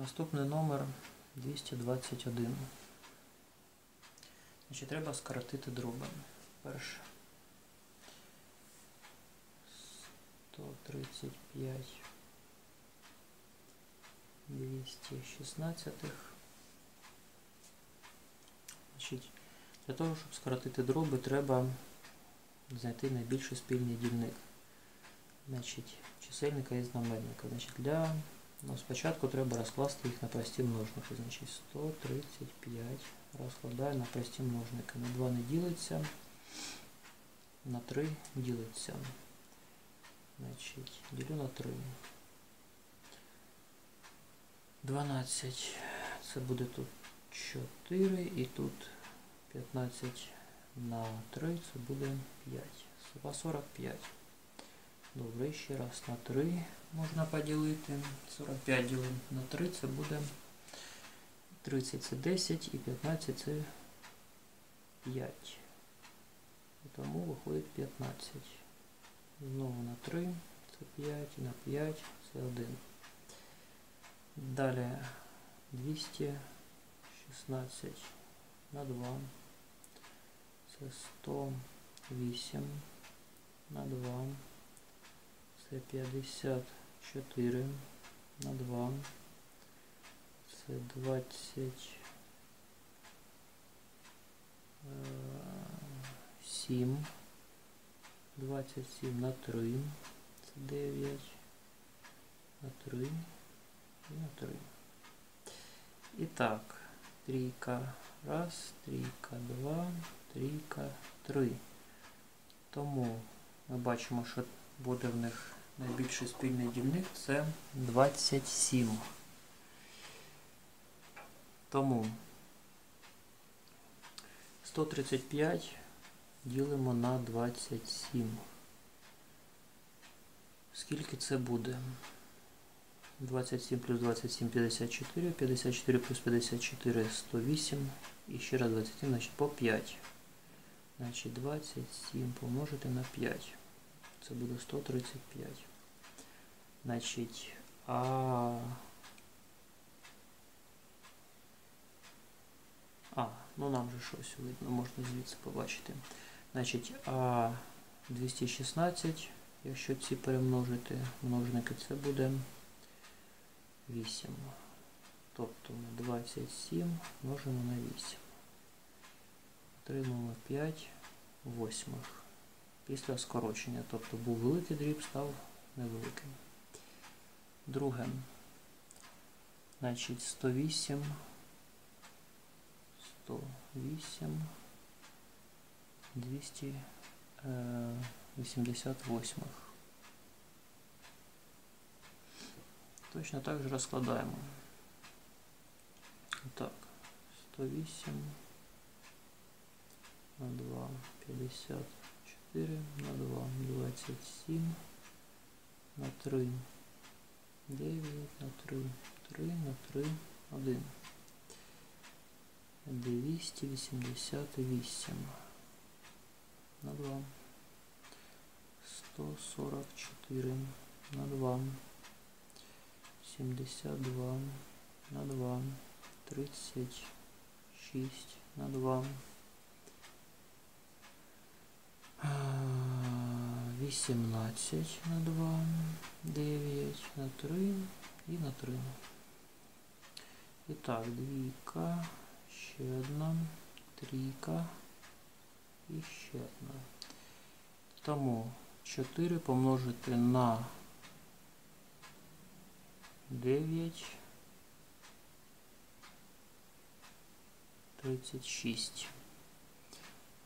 Наступний номер 221. Значить, треба скоротити дроби. Перше. 135 216. Значить, для того, щоб скоротити дроби, треба знайти найбільший спільний дільник. Значить, чисельника і знаменника. Значить, для Ну, спочатку треба розкласти їх на прості множники. Значить 135 розкладаю на прості множники. На 2 не ділиться, на 3 ділиться. Значить, ділю на 3. 12. Це буде тут 4 і тут 15 на 3, це буде 5. 45. Добре, ще раз на 3 можна поділити. 45 ділимо на 3, це буде 30 це 10 і 15 це 5. І тому виходить 15. Знову на 3, це 5, і на 5 це 1. Далі 216 на 2. Це 108 на 2. Це 54 на 2. Це 27. 27 на 3. Це 9. На 3. І на 3. І так, трійка. Раз, трійка, два, трійка, три. Тому ми бачимо, що буде в них найбільший спільний дільник це 27. Тому 135 ділимо на 27. Скільки це буде? 27 плюс 27 54, 54 плюс 54 108 і ще раз 27, значить по 5. Значить 27 помножити на 5. Це буде 135. Значить, а... А, ну нам же щось видно, можна звідси побачити. Значить, а 216, якщо ці перемножити множники, це буде 8. Тобто ми 27 множимо на 8. Отримаємо 5 восьмих після скорочення. Тобто був великий дріб, став невеликим. Друге. Значить 108. 108. 288. Точно так же розкладаємо. Так, 108 на 2, 50. 4 на 2, 27 на 3, 9 на 3, 3 на 3, 1. 288 на 2. 144 на 2. 72 на 2. 36 на 2. 18 на 2, 9 на 3 і на 3. І так, двійка, ще одна, трійка і ще одна. Тому 4 помножити на 9, 36.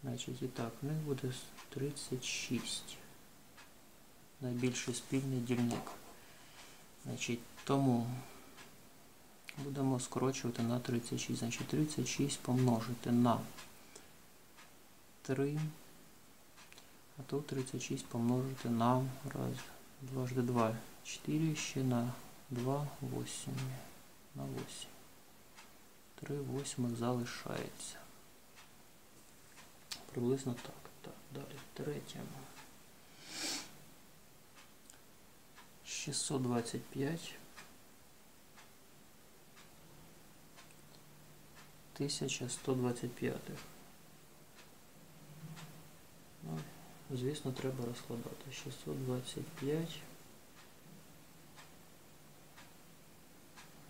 Значить, і так, в них буде 36. Найбільший спільний дільник. Значить, тому будемо скорочувати на 36. Значить, 36 помножити на 3. А тут 36 помножити на раз, дважди 2, 4, ще на 2, 8. На 8. 3 восьмих залишається. Приблизно так. Так, далі. Третє. 625 1125. Ну, звісно, треба розкладати. 625.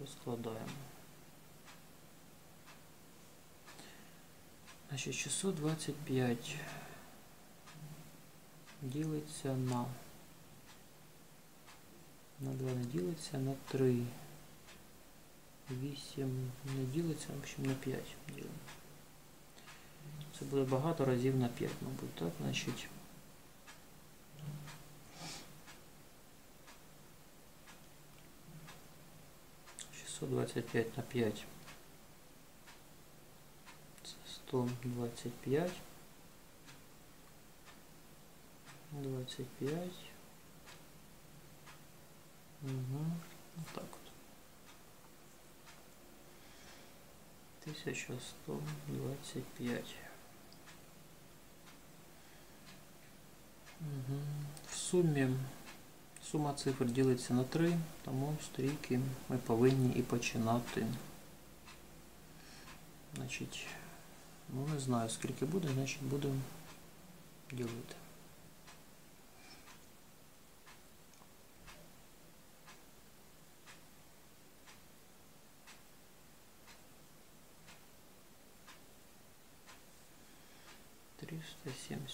Розкладаємо. Значить, 625 ділиться на на 2 не ділиться на 3. 8 не ділиться, в общем, на 5 ділимо. Це буде багато разів на 5, мабуть, так, значить. Двадцать пять на пять. Це Сто двадцать пять. Двадцать пять. Угу. Вот так вот. 1125. Угу. В сумі сума цифр ділиться на 3, тому з трійки ми повинні і починати. Значить, ну не знаю скільки буде, значить будемо ділити.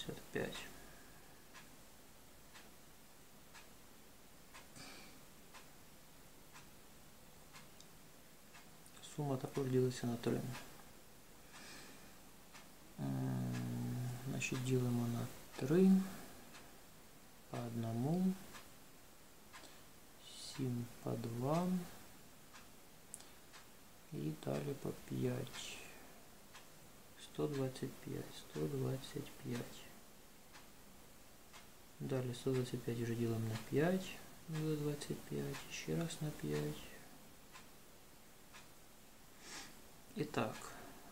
Триста семьдесят пять. Сума також ділиться на 3. Значить, ділимо на 3 по одному, 7 по 2 і далі по 5. 125, 125. Далі 125 вже ділимо на 5, буде 25, ще раз на 5. І так,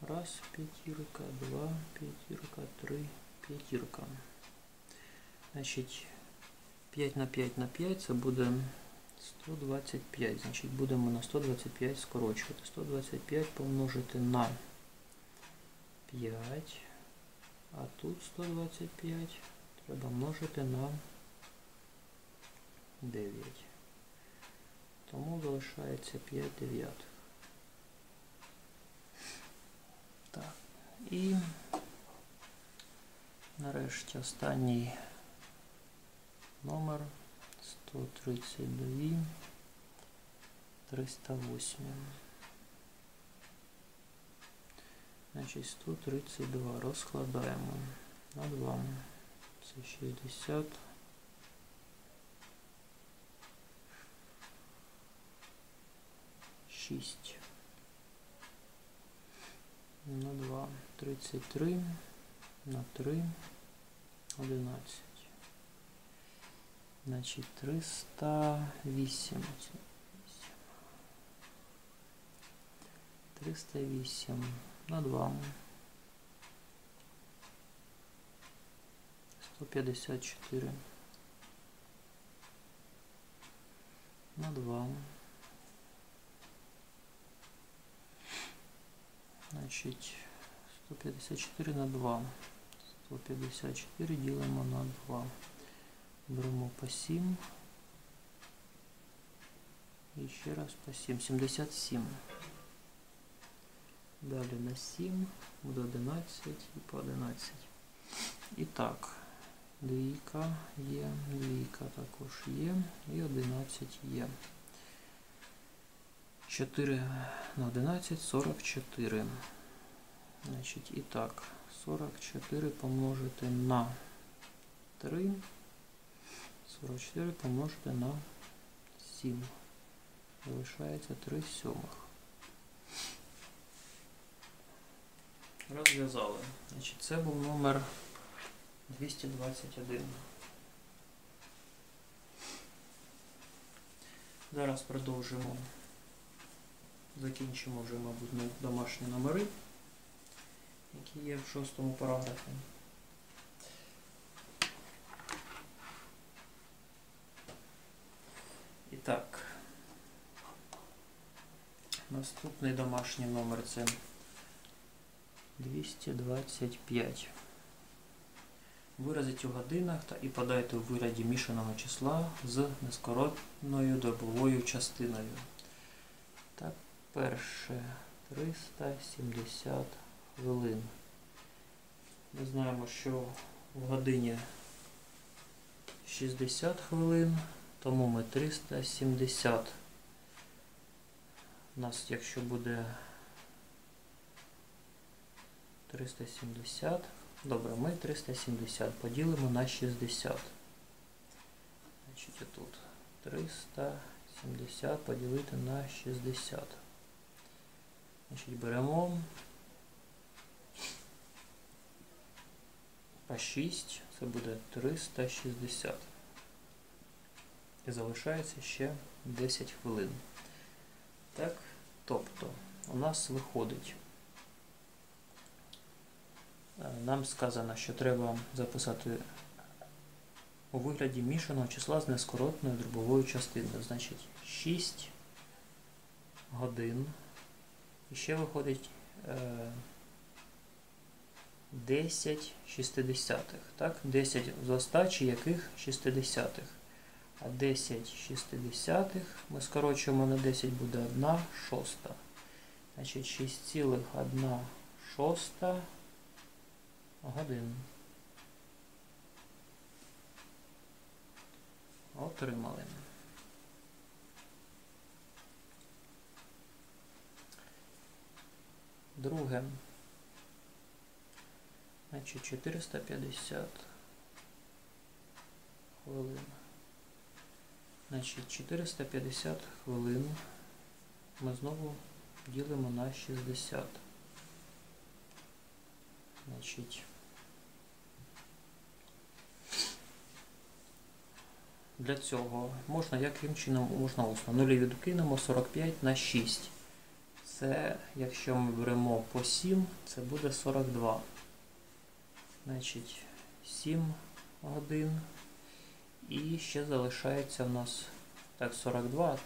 раз, п'ятірка, два, п'ятірка, три, п'ятірка. Значить, 5 на 5 на 5 це буде 125. Значить, будемо на 125 скорочувати. 125 помножити на 5, а тут 125 Треба множити на 9. Тому залишається 5 дев'ятих. Так, і нарешті останній номер 132 308. Значить 132 розкладаємо на 2. Це 60. Шість. На 2. 33. На 3. 11. Значить 308. 308 на 2. 154 на 2. Значить, 154 на 2. 154 ділимо на 2. Беремо по 7. І ще раз по 7. 77. Далі на 7, буде 11 і по 11. І так, Двійка є, двійка також є і 11 є. 4 на 11, 44. Значить, і так, 44 помножити на 3. 44 помножити на 7. Залишається 3 сьомих. Розв'язали. Це був номер 221. Зараз продовжимо. Закінчимо вже, мабуть, домашні номери, які є в шостому параграфі. І так, наступний домашній номер це 225. Виразіть у годинах та і подайте у вигляді мішаного числа з нескоротною добовою частиною. Так, перше 370 хвилин. Ми знаємо, що в годині 60 хвилин, тому ми 370. У нас, якщо буде 370, добре, ми 370 поділимо на 60. Значить, тут 370 поділити на 60. Значить, беремо по 6, це буде 360. І залишається ще 10 хвилин. Так, тобто у нас виходить. Е, Нам сказано, що треба записати у вигляді мішаного числа з нескоротною дробовою частиною. Значить 6 годин. І ще виходить е, 10 шістидесятих. Так? 10 з остачі яких шістидесятих. А 10 шістидесятих ми скорочуємо на 10 буде 1 шоста. Значить 6,1 шоста годин. Отримали. Друге. Значить 450 хвилин. Значить 450 хвилин ми знову ділимо на 60. Значить, для цього можна, яким чином можна усно. Нулі відкинемо 45 на 6. Це, якщо ми беремо по 7, це буде 42. Значить, 7 годин. І ще залишається у нас так 42,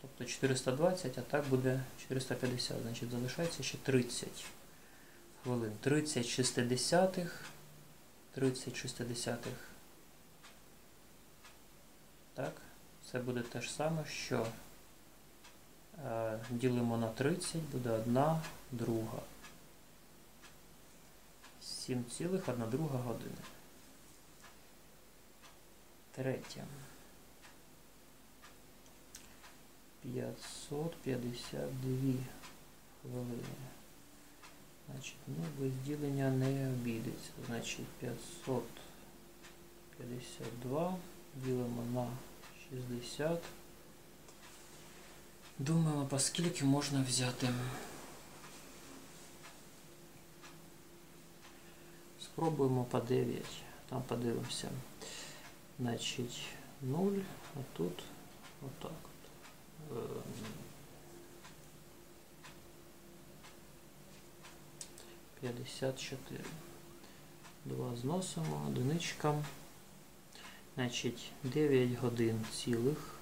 тобто 420, а так буде 450. Значить, залишається ще 30 хвилин. 30 шістидесятих. 30 шістидесятих. Так, це буде те ж саме, що е, ділимо на 30, буде 1 друга. 7,1 друга години. Третє. 552 хвилини. Значить, ну, без ділення не обійдеться. Значить, 552 ділимо на 60. Думаємо, по скільки можна взяти. Спробуємо по 9. Там подивимося. Значить, 0, а тут отак от. Ем, П'ятдесят чотири. Два зносимо, одиничка. Значить, 9 годин цілих.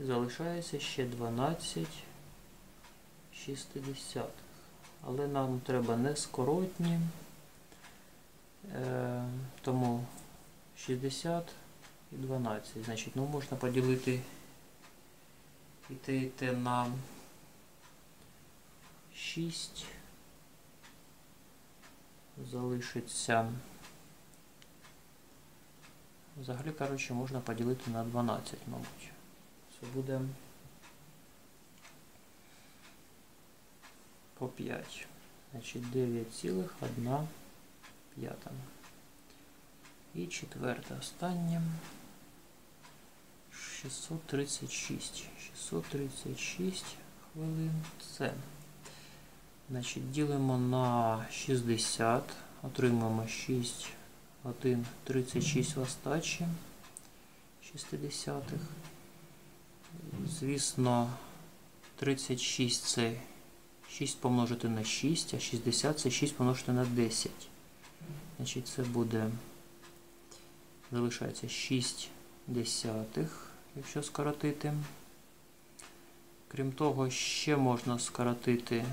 І залишається ще 12 шістдесятих. Але нам треба не скоротні. Е, тому 60 і 12. Значить, ну можна поділити і те, і те на 6. Залишиться. Взагалі, коротше, можна поділити на 12, мабуть. Це буде по 5. Значить 9,1 п'ята. І четверте останнє. 636. 636 хвилин. Це. Значить, ділимо на 60. Отримаємо 6, 1, 36 в остачі. 60. Звісно, 36 це 6 помножити на 6, а 60 це 6 помножити на 10. Значить, це буде, залишається 6 десятих, якщо скоротити. Крім того, ще можна скоротити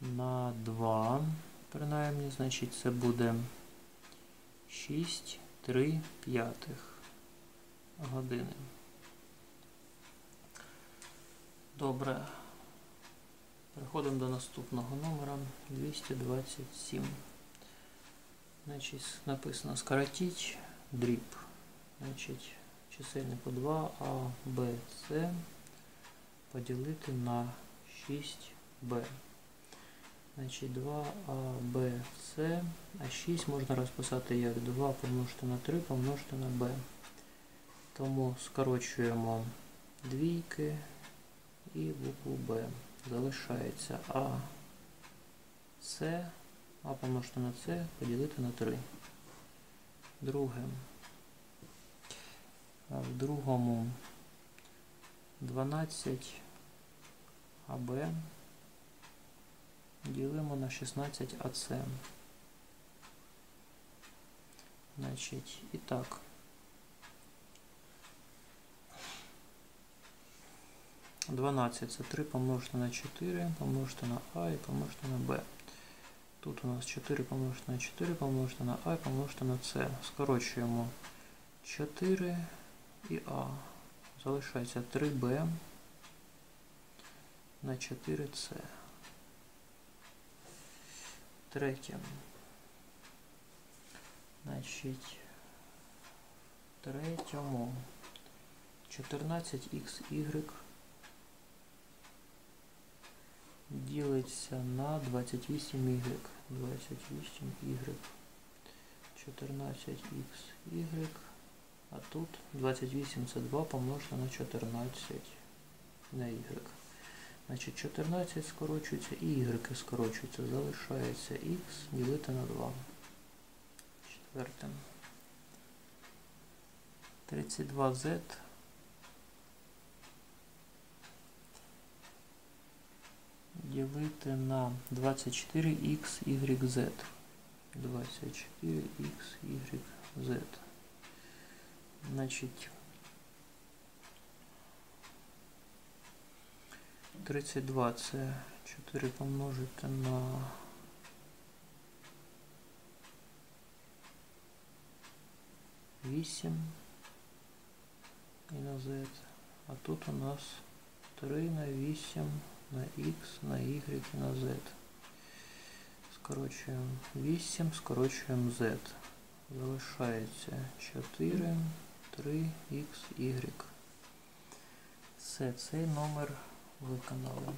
на 2, принаймні, значить це буде 6, 3 п'ятих години. Добре. Переходимо до наступного номера 227. Значить, написано скоротить дріб. Значить, чисельнику 2 А, Б, С поділити на 6Б. Значить 2А, Б, С, а 6 можна розписати як 2 помножити на 3 помножити на Б. Тому скорочуємо двійки і букву Б. Залишається А, С, А помножити на С поділити на 3. Друге. В другому 12 АБ ділимо на 16 АЦ. Значить, і так. Дванадцять це 3 помножити на 4, помножити на А і помножити на Б. Тут у нас 4 помножити на 4, помножити на А і помножити на С. Скорочуємо 4 і А. Залишається 3Б на 4С. Третє. Значить, третьому 14xy ділиться на 28y. 28y. 14xy. А тут 28 це 2 помножити на 14 на y. Значить 14 скорочується і y скорочується. Залишається x ділити на 2. Четверте. 32z ділити на 24xyz. 24xyz. Значить, 32 це 4 помножити на вісім і на z. А тут у нас 3 на 8 на x, на y і на z. Скорочуємо 8, скорочуємо z. Залишається 4, 3, x, y. Все, цей номер виконали.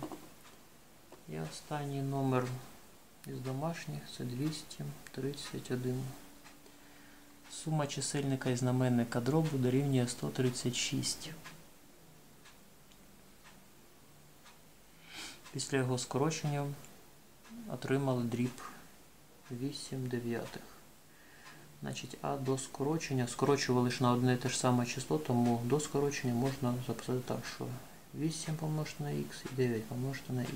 І останній номер із домашніх це 231. Сума чисельника і знаменника дробу дорівнює 136. Після його скорочення отримали дріб 8 дев'ятих. Значить, а до скорочення скорочували лише на одне і те ж саме число, тому до скорочення можна записати так, що 8 помножити на х і 9 помножити на х.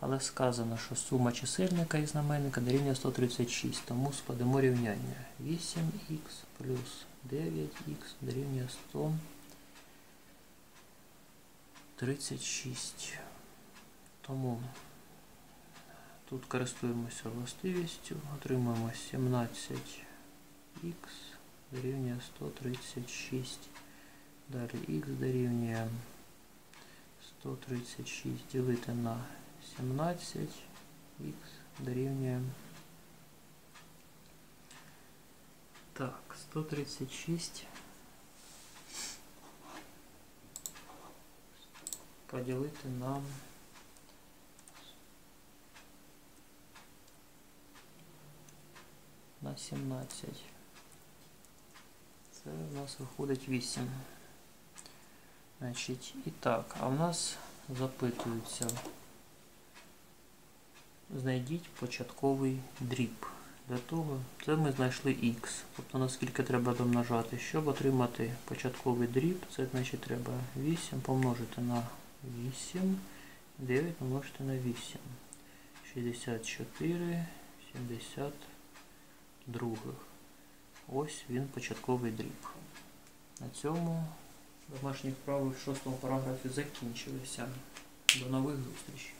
Але сказано, що сума чисельника і знаменника дорівнює 136, тому складемо рівняння. 8х плюс 9х дорівнює 136. Тому тут користуємося властивістю, отримуємо 17х дорівнює 136. Далі х дорівнює 136 ділити на 17, х дорівнює. Так, 136 поділити на 17. Це у нас виходить 8. Значить, і так, а в нас запитується, знайдіть початковий дріб. Для того це ми знайшли х. Тобто наскільки треба домножати. Щоб отримати початковий дріб, це значить треба 8 помножити на 8, 9 помножити на 8. 64, 72. Ось він початковий дріб. На цьому домашні вправи в шостому параграфі закінчилися. До нових зустрічей.